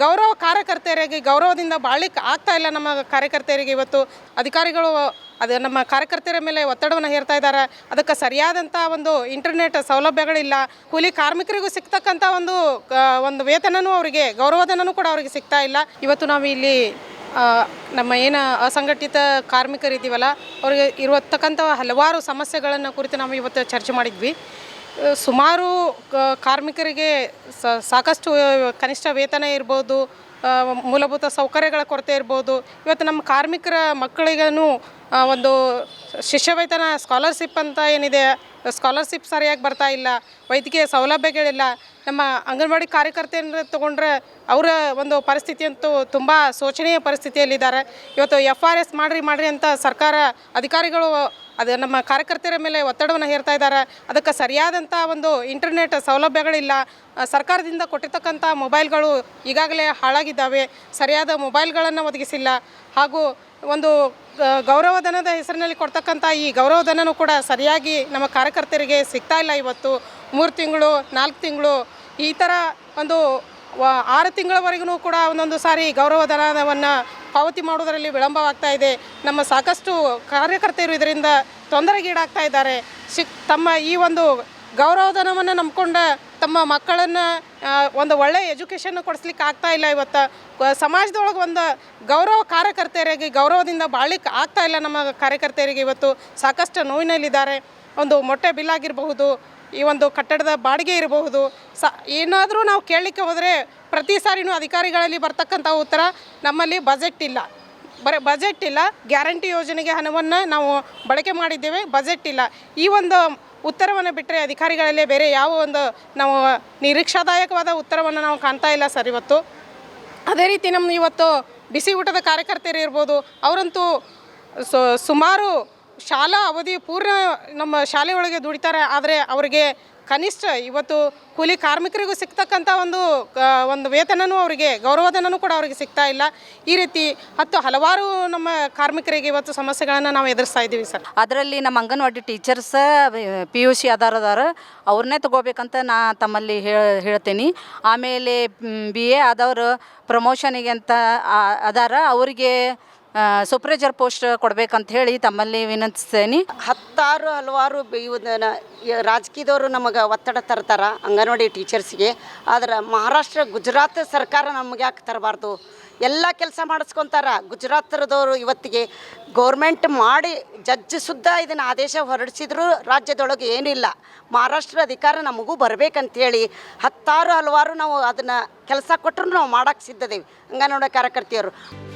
ಗೌರವ ಕಾರ್ಯಕರ್ತೆಯರಿಗೆ ಗೌರವದಿಂದ ಬಾಳಿಕೆ ಆಗ್ತಾ ಇಲ್ಲ ನಮ್ಮ ಕಾರ್ಯಕರ್ತೆಯರಿಗೆ ಇವತ್ತು. ಅಧಿಕಾರಿಗಳು ಅದು ನಮ್ಮ ಕಾರ್ಯಕರ್ತರ ಮೇಲೆ ಒತ್ತಡವನ್ನು ಹೇರ್ತಾ ಇದ್ದಾರೆ. ಅದಕ್ಕೆ ಸರಿಯಾದಂಥ ಒಂದು ಇಂಟರ್ನೆಟ್ ಸೌಲಭ್ಯಗಳಿಲ್ಲ. ಕೂಲಿ ಕಾರ್ಮಿಕರಿಗೂ ಸಿಗ್ತಕ್ಕಂಥ ಒಂದು ಒಂದು ವೇತನನೂ ಅವರಿಗೆ ಗೌರವಧನನೂ ಕೂಡ ಅವರಿಗೆ ಸಿಗ್ತಾ ಇಲ್ಲ. ಇವತ್ತು ನಾವು ಇಲ್ಲಿ ನಮ್ಮ ಏನು ಅಸಂಘಟಿತ ಕಾರ್ಮಿಕರಿದ್ದೀವಲ್ಲ, ಅವರಿಗೆ ಇರತಕ್ಕಂಥ ಹಲವಾರು ಸಮಸ್ಯೆಗಳನ್ನು ಕುರಿತು ನಾವು ಇವತ್ತು ಚರ್ಚೆ ಮಾಡಿದ್ವಿ. ಸುಮಾರು ಕಾರ್ಮಿಕರಿಗೆ ಸಾಕಷ್ಟು ಕನಿಷ್ಠ ವೇತನ ಇರ್ಬೋದು ಮೂಲಭೂತ ಸೌಕರ್ಯಗಳ ಕೊರತೆ ಇರ್ಬೋದು. ಇವತ್ತು ನಮ್ಮ ಕಾರ್ಮಿಕರ ಮಕ್ಕಳಿಗೂ ಒಂದು ಶಿಷ್ಯವೇತನ ಸ್ಕಾಲರ್ಶಿಪ್ ಅಂತ ಏನಿದೆ ಸ್ಕಾಲರ್ಶಿಪ್ ಸರಿಯಾಗಿ ಬರ್ತಾ ಇಲ್ಲ, ವೈದ್ಯಕೀಯ ಸೌಲಭ್ಯಗಳಿಲ್ಲ. ನಮ್ಮ ಅಂಗನವಾಡಿ ಕಾರ್ಯಕರ್ತೆಯನ್ನು ತಗೊಂಡ್ರೆ ಅವರ ಒಂದು ಪರಿಸ್ಥಿತಿ ಅಂತೂ ತುಂಬ ಶೋಚನೀಯ ಪರಿಸ್ಥಿತಿಯಲ್ಲಿದ್ದಾರೆ. ಇವತ್ತು ಎಫ್ ಆರ್ ಎಸ್ ಮಾಡಿರಿ ಮಾಡಿರಿ ಅಂತ ಸರ್ಕಾರ ಅಧಿಕಾರಿಗಳು ಅದು ನಮ್ಮ ಕಾರ್ಯಕರ್ತರ ಮೇಲೆ ಒತ್ತಡವನ್ನು ಹೇರ್ತಾ ಇದ್ದಾರೆ. ಅದಕ್ಕೆ ಸರಿಯಾದಂಥ ಒಂದು ಇಂಟರ್ನೆಟ್ ಸೌಲಭ್ಯಗಳಿಲ್ಲ. ಸರ್ಕಾರದಿಂದ ಕೊಟ್ಟಿರ್ತಕ್ಕಂಥ ಮೊಬೈಲ್ಗಳು ಈಗಾಗಲೇ ಹಾಳಾಗಿದ್ದಾವೆ. ಸರಿಯಾದ ಮೊಬೈಲ್ಗಳನ್ನು ಒದಗಿಸಿಲ್ಲ. ಹಾಗೂ ಒಂದು ಗೌರವಧನದ ಹೆಸರಿನಲ್ಲಿ ಕೊಡ್ತಕ್ಕಂಥ ಈ ಗೌರವಧನನೂ ಕೂಡ ಸರಿಯಾಗಿ ನಮ್ಮ ಕಾರ್ಯಕರ್ತರಿಗೆ ಸಿಗ್ತಾ ಇಲ್ಲ ಇವತ್ತು. ಮೂರು ತಿಂಗಳು, ನಾಲ್ಕು ತಿಂಗಳು, ಈ ಥರ ಒಂದು ಆರು ತಿಂಗಳವರೆಗೂ ಕೂಡ ಒಂದೊಂದು ಸಾರಿ ಗೌರವಧನವನ್ನು ಪಾವತಿ ಮಾಡೋದರಲ್ಲಿ ವಿಳಂಬವಾಗ್ತಾ ಇದೆ. ನಮ್ಮ ಸಾಕಷ್ಟು ಕಾರ್ಯಕರ್ತರು ಇದರಿಂದ ತೊಂದರೆಗೀಡಾಗ್ತಾ ಇದ್ದಾರೆ. ಶಿಕ್ ತಮ್ಮ ಈ ಒಂದು ಗೌರವಧನವನ್ನು ನಂಬ್ಕೊಂಡು ತಮ್ಮ ಮಕ್ಕಳನ್ನು ಒಂದು ಒಳ್ಳೆಯ ಎಜುಕೇಷನ್ ಕೊಡಿಸ್ಲಿಕ್ಕೆ ಆಗ್ತಾ ಇಲ್ಲ ಇವತ್ತು. ಸಮಾಜದೊಳಗೆ ಒಂದು ಗೌರವ ಕಾರ್ಯಕರ್ತೆಯರಿಗೆ, ಗೌರವದಿಂದ ಬಾಳ್ಲಿಕ್ಕೆ ಆಗ್ತಾ ಇಲ್ಲ ನಮ್ಮ ಕಾರ್ಯಕರ್ತೆಯರಿಗೆ ಇವತ್ತು. ಸಾಕಷ್ಟು ನೋವಿನಲ್ಲಿದ್ದಾರೆ. ಒಂದು ಮೊಟ್ಟೆ ಬಿಲ್ ಆಗಿರಬಹುದು ಈ ಒಂದು ಕಟ್ಟಡದ ಬಾಡಿಗೆ ಇರಬಹುದು. ಸ, ಏನಾದರೂ ನಾವು ಕೇಳಲಿಕ್ಕೆ ಹೋದರೆ ಪ್ರತಿ ಸಾರಿನೂ ಅಧಿಕಾರಿಗಳಲ್ಲಿ ಬರ್ತಕ್ಕಂಥ ಉತ್ತರ ನಮ್ಮಲ್ಲಿ ಬಜೆಟ್ ಇಲ್ಲ. ಬರೀ ಬಜೆಟ್ ಇಲ್ಲ. ಗ್ಯಾರಂಟಿ ಯೋಜನೆಗೆ ಹಣವನ್ನು ನಾವು ಬಳಕೆ ಮಾಡಿದ್ದೇವೆ. ಬಜೆಟ್ ಇಲ್ಲ. ಈ ಒಂದು ಉತ್ತರವನ್ನು ಬಿಟ್ಟರೆ ಅಧಿಕಾರಿಗಳಲ್ಲೇ ಬೇರೆ ಯಾವ ಒಂದು ನಾವು ನಿರೀಕ್ಷಾದಾಯಕವಾದ ಉತ್ತರವನ್ನು ನಾವು ಕಾಣ್ತಾ ಇಲ್ಲ ಸರ್ ಇವತ್ತು. ಅದೇ ರೀತಿ ನಮ್ಮ ಇವತ್ತು ಬಿಸಿ ಊಟದ ಕಾರ್ಯಕರ್ತರು ಇರ್ಬೋದು, ಅವರಂತೂ ಸುಮಾರು ಶಾಲಾ ಅವಧಿ ಪೂರ್ಣ ನಮ್ಮ ಶಾಲೆಯೊಳಗೆ ದುಡಿತಾರೆ, ಆದರೆ ಅವರಿಗೆ ಕನಿಷ್ಠ ಇವತ್ತು ಕೂಲಿ ಕಾರ್ಮಿಕರಿಗೂ ಸಿಗ್ತಕ್ಕಂಥ ಒಂದು ಒಂದು ವೇತನನೂ ಅವರಿಗೆ, ಗೌರವಧನನೂ ಕೂಡ ಅವರಿಗೆ ಸಿಗ್ತಾ ಇಲ್ಲ. ಈ ರೀತಿ ಹತ್ತು ಹಲವಾರು ನಮ್ಮ ಕಾರ್ಮಿಕರಿಗೆ ಇವತ್ತು ಸಮಸ್ಯೆಗಳನ್ನು ನಾವು ಎದುರಿಸ್ತಾ ಇದ್ದೀವಿ ಸರ್. ಅದರಲ್ಲಿ ನಮ್ಮ anganwadi teachers P U C ಅದಾರ ಅವ್ರನ್ನೇ ತಗೋಬೇಕಂತ ನಾ ತಮ್ಮಲ್ಲಿ ಹೇಳ ಹೇಳ್ತೀನಿ. ಆಮೇಲೆ ಬಿ ಎ ಆದವರು ಪ್ರಮೋಷನಿಗೆ ಅಂತ ಅದಾರ, ಅವರಿಗೆ ಸೂಪ್ರೈಜರ್ ಪೋಸ್ಟ್ ಕೊಡ್ಬೇಕಂತ ಹೇಳಿ ತಮ್ಮಲ್ಲಿ ವಿನಂತಿಸ್ತೇನೆ. ಹತ್ತಾರು ಹಲವಾರು ರಾಜಕೀಯದವರು ನಮಗೆ ಒತ್ತಡ ತರ್ತಾರ ಅಂಗನವಾಡಿ ಟೀಚರ್ಸ್ಗೆ. ಆದ್ರೆ ಮಹಾರಾಷ್ಟ್ರ ಗುಜರಾತ್ ಸರ್ಕಾರ ನಮ್ಗೆ ಯಾಕೆ ತರಬಾರ್ದು? ಎಲ್ಲ ಕೆಲಸ ಮಾಡಿಸ್ಕೊತಾರ. ಗುಜರಾತ್ರದವರು ಇವತ್ತಿಗೆ ಗೌರ್ಮೆಂಟ್ ಮಾಡಿ ಜಡ್ಜ್ ಸುದ್ದ ಇದನ್ನು ಆದೇಶ ಹೊರಡಿಸಿದ್ರು ರಾಜ್ಯದೊಳಗೆ ಏನಿಲ್ಲ. ಮಹಾರಾಷ್ಟ್ರ ಅಧಿಕಾರ ನಮಗೂ ಬರಬೇಕಂತೇಳಿ ಹತ್ತಾರು ಹಲವಾರು ನಾವು ಅದನ್ನು ಕೆಲಸ ಕೊಟ್ಟರು ನಾವು ಮಾಡೋಕ್ಕೆ ಸಿದ್ಧದೇವಿ. ಅಂಗನವಾಡಿ ಕಾರ್ಯಕರ್ತೆಯರು